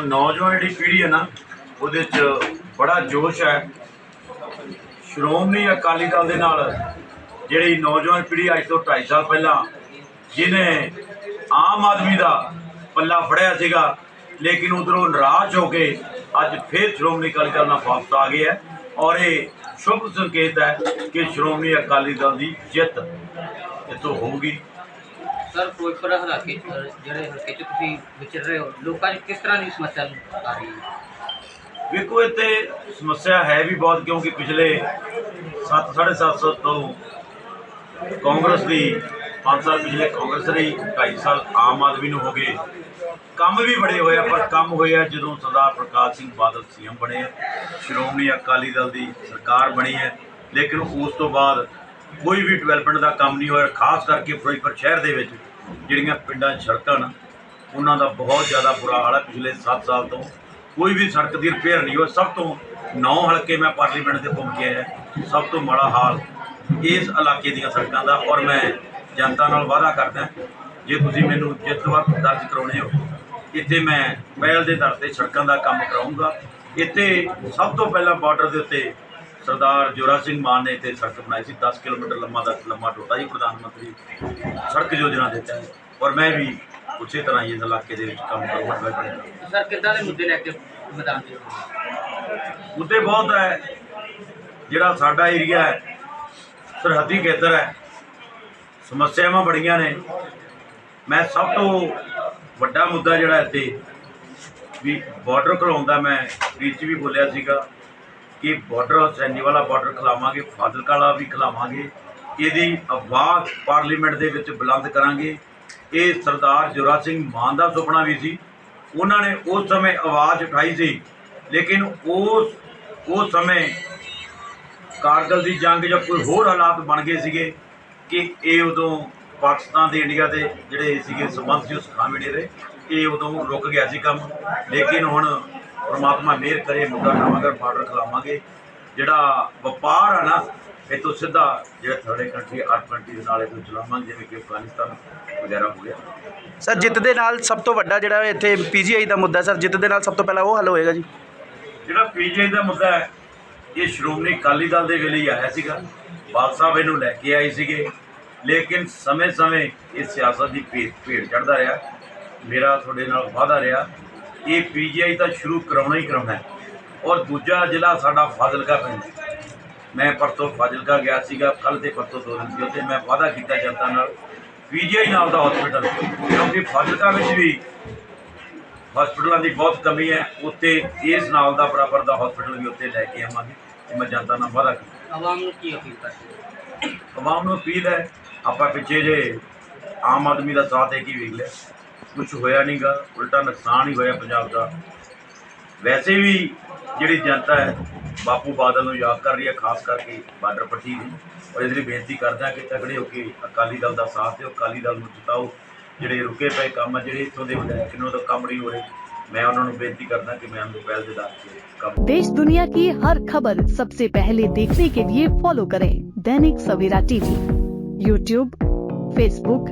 ਨੌਜਵਾਨ ਜਿਹੜੀ ਪੀੜ੍ਹੀ ਹੈ ਨਾ, ਉਹਦੇ 'ਚ ਬੜਾ ਜੋਸ਼ ਹੈ। ਸ਼੍ਰੋਮਣੀ ਅਕਾਲੀ ਦਲ ਦੇ ਨਾਲ ਜਿਹੜੀ ਨੌਜਵਾਨ ਪੀੜ੍ਹੀ ਅੱਜ ਤੋਂ 2.5 ਸਾਲ ਪਹਿਲਾਂ ਜਿਹਨੇ ਆਮ ਆਦਮੀ ਦਾ ਪੱਲਾ ਫੜਿਆ ਸੀਗਾ, ਲੇਕਿਨ ਉਧਰੋਂ ਨਾਰਾਜ਼ ਹੋ ਕੇ ਅੱਜ ਫਿਰ ਸ਼੍ਰੋਮਣੀ ਅਕਾਲੀ ਦਲ ਨਾਲ ਵਾਪਸ ਆ ਗਿਆ ਔਰ ਇਹ ਸ਼ੁਭ ਸੰਕੇਤ ਹੈ ਕਿ ਸ਼੍ਰੋਮਣੀ ਅਕਾਲੀ ਦਲ ਦੀ ਜਿੱਤ ਇੱਥੋਂ ਹੋਊਗੀ। ਸਰ ਫਿਰੋਜ਼ਪੁਰ ਹਲਕੇ ਜਿਹੜੇ ਹਲਕੇ ਚ ਤੁਸੀਂ ਵਿਚਰ ਰਹੇ ਹੋ ਲੋਕਾਂ 'ਚ ਕਿਸ ਤਰ੍ਹਾਂ ਦੀ ਸਮੱਸਿਆ ਆ ਰਹੀ ਹੈ? ਵੇਖੋ ਇੱਥੇ ਸਮੱਸਿਆ ਹੈ ਵੀ ਬਹੁਤ ਕਿਉਂਕਿ ਪਿਛਲੇ 7 750 ਤੋਂ ਕਾਂਗਰਸ ਦੀ 5 ਸਾਲ ਪਿਛਲੇ ਕਾਂਗਰਸ ਰਹੀ 2.5 ਸਾਲ ਆਮ ਆਦਮੀ ਨੂੰ ਹੋ ਗਏ। ਕੰਮ ਵੀ ਬੜੇ ਹੋਏ ਆ ਪਰ ਕੰਮ ਹੋਇਆ ਜਦੋਂ ਸਰਦਾਰ ਪ੍ਰਕਾਸ਼ ਸਿੰਘ ਬਾਦਲ ਸੀਐਮ ਬਣੇ ਆ, ਸ਼੍ਰੋਮਣੀ ਅਕਾਲੀ ਦਲ ਦੀ ਸਰਕਾਰ ਬਣੀ ਹੈ। ਲੇਕਿਨ ਉਸ ਤੋਂ ਬਾਅਦ ਕੋਈ ਵੀ ਡਿਵੈਲਪਮੈਂਟ ਦਾ ਕੰਮ ਨਹੀਂ ਹੋਇਆ, ਖਾਸ ਕਰਕੇ ਫਿਰੋਜ਼ਪੁਰ ਸ਼ਹਿਰ ਦੇ ਵਿੱਚ, ਜਿਹੜੀਆਂ ਪਿੰਡਾਂ ਸੜਕਾਂ ਨਾ, ਉਹਨਾਂ ਦਾ ਬਹੁਤ ਜ਼ਿਆਦਾ ਬੁਰਾ ਹਾਲ ਹੈ ਪਿਛਲੇ 7 ਸਾਲ ਤੋਂ। ਕੋਈ ਵੀ ਸੜਕ ਦੀ ਰਿਪੇਅਰ ਨਹੀਂ ਹੋਈ। ਸਭ ਤੋਂ ਨੌ ਹਲਕੇ ਮੈਂ ਪਾਰਲੀਮੈਂਟ ਦੇ ਘੁੰਮ ਕੇ ਆਇਆ ਸਭ ਤੋਂ ਮਾੜਾ ਹਾਲ ਇਸ ਇਲਾਕੇ ਦੀਆਂ ਸੜਕਾਂ ਦਾ ਔਰ ਮੈਂ ਜਨਤਾ ਨਾਲ ਵਾਅਦਾ ਕਰਦਾ ਜੇ ਤੁਸੀਂ ਮੈਨੂੰ ਜਿੱਤ ਵਾਰ ਦਰਜ ਕਰਾਉਣੇ ਹੋ, ਇੱਥੇ ਮੈਂ ਪਹਿਲ ਦੇ ਦਰ ਤੇ ਸੜਕਾਂ ਦਾ ਕੰਮ ਕਰਾਉਂਗਾ ਇੱਥੇ ਸਭ ਤੋਂ ਪਹਿਲਾਂ ਬਾਰਡਰ ਦੇ ਉੱਤੇ ਸਰਦਾਰ ਜੋਰਾ ਸਿੰਘ ਮਾਨ ਨੇ ਇੱਥੇ ਸੜਕ ਬਣਾਈ ਸੀ 10 ਕਿਲੋਮੀਟਰ ਲੰਮਾ ਦਾ ਲੰਮਾ ਟੋਟਾ ਜੀ ਪ੍ਰਧਾਨ ਮੰਤਰੀ ਸੜਕ ਯੋਜਨਾ ਦੇ ਤਹਿਤ। ਔਰ ਮੈਂ ਵੀ ਉਸੇ ਤਰ੍ਹਾਂ ਹੀ ਇਸ ਇਲਾਕੇ ਦੇ ਵਿੱਚ ਕੰਮ ਕਰੂੰਗਾ ਸਰ ਕਿੱਦਾਂ ਦੇ ਮੁੱਦੇ ਲੈ ਕੇ ਮੈਦਾਨ ਹੋ? ਮੁੱਦੇ ਬਹੁਤ ਹੈ। ਜਿਹੜਾ ਸਾਡਾ ਏਰੀਆ ਹੈ ਸਰਹੱਦੀ ਖੇਤਰ ਹੈ ਸਮੱਸਿਆਵਾਂ ਬੜੀਆਂ ਨੇ। ਮੈਂ ਸਭ ਤੋਂ ਵੱਡਾ ਮੁੱਦਾ ਜਿਹੜਾ ਇੱਥੇ ਵੀ ਬਾਰਡਰ ਖਲਾਉਂਦਾ ਮੈਂ ਵਿੱਚ ਵੀ ਬੋਲਿਆ ਸੀਗਾ। ਕਿ ਬਾਰਡਰ ਸੈਨੀ ਵਾਲਾ ਬਾਰਡਰ ਖਿਲਾਵਾਂਗੇ, ਫਾਜ਼ਿਲਕਾ ਵਾਲਾ ਵੀ ਖਿਲਾਵਾਂਗੇ, ਇਹਦੀ ਆਵਾਜ਼ ਪਾਰਲੀਮੈਂਟ ਦੇ ਵਿੱਚ ਬੁਲੰਦ ਕਰਾਂਗੇ। ਇਹ ਸਰਦਾਰ ਜੋਰਾ ਸਿੰਘ ਮਾਨ ਦਾ ਸੁਪਨਾ ਵੀ ਸੀ। ਉਹਨਾਂ ਨੇ ਉਸ ਸਮੇਂ ਆਵਾਜ਼ ਉਠਾਈ ਸੀ, ਲੇਕਿਨ ਉਸ ਉਸ ਸਮੇਂ ਕਾਰਗਲ ਦੀ ਜੰਗ ਜਾਂ ਕੋਈ ਹੋਰ ਹਾਲਾਤ ਬਣ ਗਏ ਸੀਗੇ ਕਿ ਇਹ ਉਦੋਂ ਪਾਕਿਸਤਾਨ ਤੇ, ਇੰਡੀਆ ਦੇ ਜਿਹੜੇ ਸੀਗੇ ਸੰਬੰਧ ਸੀ, ਉਹ ਸਖਾਵੇਂ ਨਹੀਂ ਰਹੇ ਇਹ ਉਦੋਂ ਰੁਕ ਗਿਆ ਸੀ ਕੰਮ। ਲੇਕਿਨ ਹੁਣ ਪ੍ਰਮਾਤਮਾ ਮਿਹਰ ਕਰੇ ਮੁੱਦਾ ਨਵਾਂਗਰ ਬਾਰਡਰ ਖਿਲਾਵਾਂਗੇ। ਜਿਹੜਾ ਵਪਾਰ ਆ ਨਾ ਇਹ ਤੋਂ ਸਿੱਧਾ ਜਿਹੜਾ ਥਰਡੇ ਕੰਟਰੀ ਅਰ ਕੰਟਰੀ ਦੇ ਨਾਲ ਇਹ ਤੋਂ ਚਲਾਵਾਂਗੇ ਜਿਵੇਂ ਕਿ ਅਫਗਾਨਿਸਤਾਨ ਵਗੈਰਾ ਹੋ ਗਿਆ। ਸਰ ਜਿੱਤ ਦੇ ਨਾਲ ਸਭ ਤੋਂ ਵੱਡਾ ਜਿਹੜਾ ਇੱਥੇ ਪੀਜੀਆਈ ਦਾ ਮੁੱਦਾ ਸਰ ਜਿੱਤ ਦੇ ਨਾਲ ਸਭ ਤੋਂ ਪਹਿਲਾਂ ਉਹ ਹੱਲ ਹੋਏਗਾ ਜੀ। ਜਿਹੜਾ ਪੀਜੀਆਈ ਦਾ ਮੁੱਦਾ ਹੈ ਇਹ ਸ਼੍ਰੋਮਣੀ ਅਕਾਲੀ ਦਲ ਦੇ ਵੇਲੇ ਹੀ ਆਇਆ ਸੀਗਾ। ਬਾਲ ਸਾਹਿਬ ਇਹਨੂੰ ਲੈ ਕੇ ਆਏ ਸੀਗੇ। ਲੇਕਿਨ ਸਮੇਂ-ਸਮੇਂ ਇਹ ਸਿਆਸਤ ਦੀ ਭੇਟ ਚੜਦਾ ਰਿਹਾ। ਮੇਰਾ ਤੁਹਾਡੇ ਨਾਲ ਵਾਅਦਾ ਰਿਹਾ ਇਹ ਪੀਜੀਆਈ ਤਾਂ ਸ਼ੁਰੂ ਕਰਾਉਣਾ ਹੀ ਕਰਾਉਣਾ ਔਰ ਦੂਜਾ ਜ਼ਿਲ੍ਹਾ ਸਾਡਾ ਫਾਜ਼ਿਲਕਾ ਪੈਂਦਾ ਮੈਂ ਪਰਸੋਂ ਫਾਜ਼ਿਲਕਾ ਗਿਆ ਸੀਗਾ ਕੱਲ ਤੇ ਪਰਸੋਂ ਦੋ ਦਿਨ ਸੀ। ਉੱਥੇ ਮੈਂ ਵਾਅਦਾ ਕੀਤਾ ਜਨਤਾ ਨਾਲ ਪੀਜੀਆਈ ਨਾਲ ਦਾ ਹਸਪੀਟਲ ਕਿਉਂਕਿ ਫਾਜ਼ਿਲਕਾ ਵਿੱਚ ਵੀ ਹਸਪੀਟਲਾਂ ਦੀ ਬਹੁਤ ਕਮੀ ਹੈ। ਉੱਥੇ ਇਸ ਨਾਲ ਦਾ ਬਰਾਬਰ ਦਾ ਹਸਪੀਟਲ ਵੀ ਉੱਥੇ ਲੈ ਕੇ ਆਵਾਂਗੇ ਤੇ ਮੈਂ ਜਨਤਾ ਨਾਲ ਵਾਅਦਾ ਕੀਤਾ। ਆਵਾਮ ਨੂੰ ਕੀ ਅਪੀਲ ਕਰਦੇ? ਆਵਾਮ ਨੂੰ ਅਪੀਲ ਹੈ ਆਪਾਂ ਪਿੱਛੇ ਜੇ ਆਮ ਆਦਮੀ ਦਾ ਸਾਥ ਹੈ ਕੀ ਵੇਖ ਲਿਆ। ਕੁਝ ਹੋਇਆ ਨਹੀਂਗਾ ਉਲਟਾ ਨੁਕਸਾਨ ਹੀ ਹੋਇਆ ਪੰਜਾਬ ਦਾ ਵੈਸੇ ਵੀ ਜਿਹੜੀ ਜਨਤਾ ਹੈ ਬਾਪੂ ਬਾਦਲ ਨੂੰ ਯਾਦ ਕਰ ਰਹੀ ਹੈ ਖਾਸ ਕਰਕੇ ਬਾਰਡਰ ਪੱਟੀ ਦੀ ਔਰ ਇਸ ਲਈ ਬੇਨਤੀ ਕਰਦਾ ਕਿ ਤਗੜੇ ਹੋ ਕੇ ਅਕਾਲੀ ਦਲ ਦਾ ਸਾਥ ਦਿਓ ਅਕਾਲੀ ਦਲ ਨੂੰ ਜਿਤਾਓ ਜਿਹੜੇ ਰੁਕੇ ਪਏ ਕੰਮ ਆ, ਜਿਹੜੇ ਇੱਥੋਂ ਦੇ ਵਿਧਾਇਕ ਨੇ ਉਹਦਾ ਕੰਮ ਨਹੀਂ ਹੋ ਰਹੇ ਮੈਂ ਉਹਨਾਂ ਨੂੰ ਬੇਨਤੀ ਕਰਦਾ ਕਿ ਮੈਂ ਉਹਨੂੰ ਪਹਿਲ ਦੇ ਦਾਰ ਕੇ ਕੰਮ देश दुनिया की हर खबर सबसे पहले देखने के लिए फॉलो करें Dainik Savera TV YouTube Facebook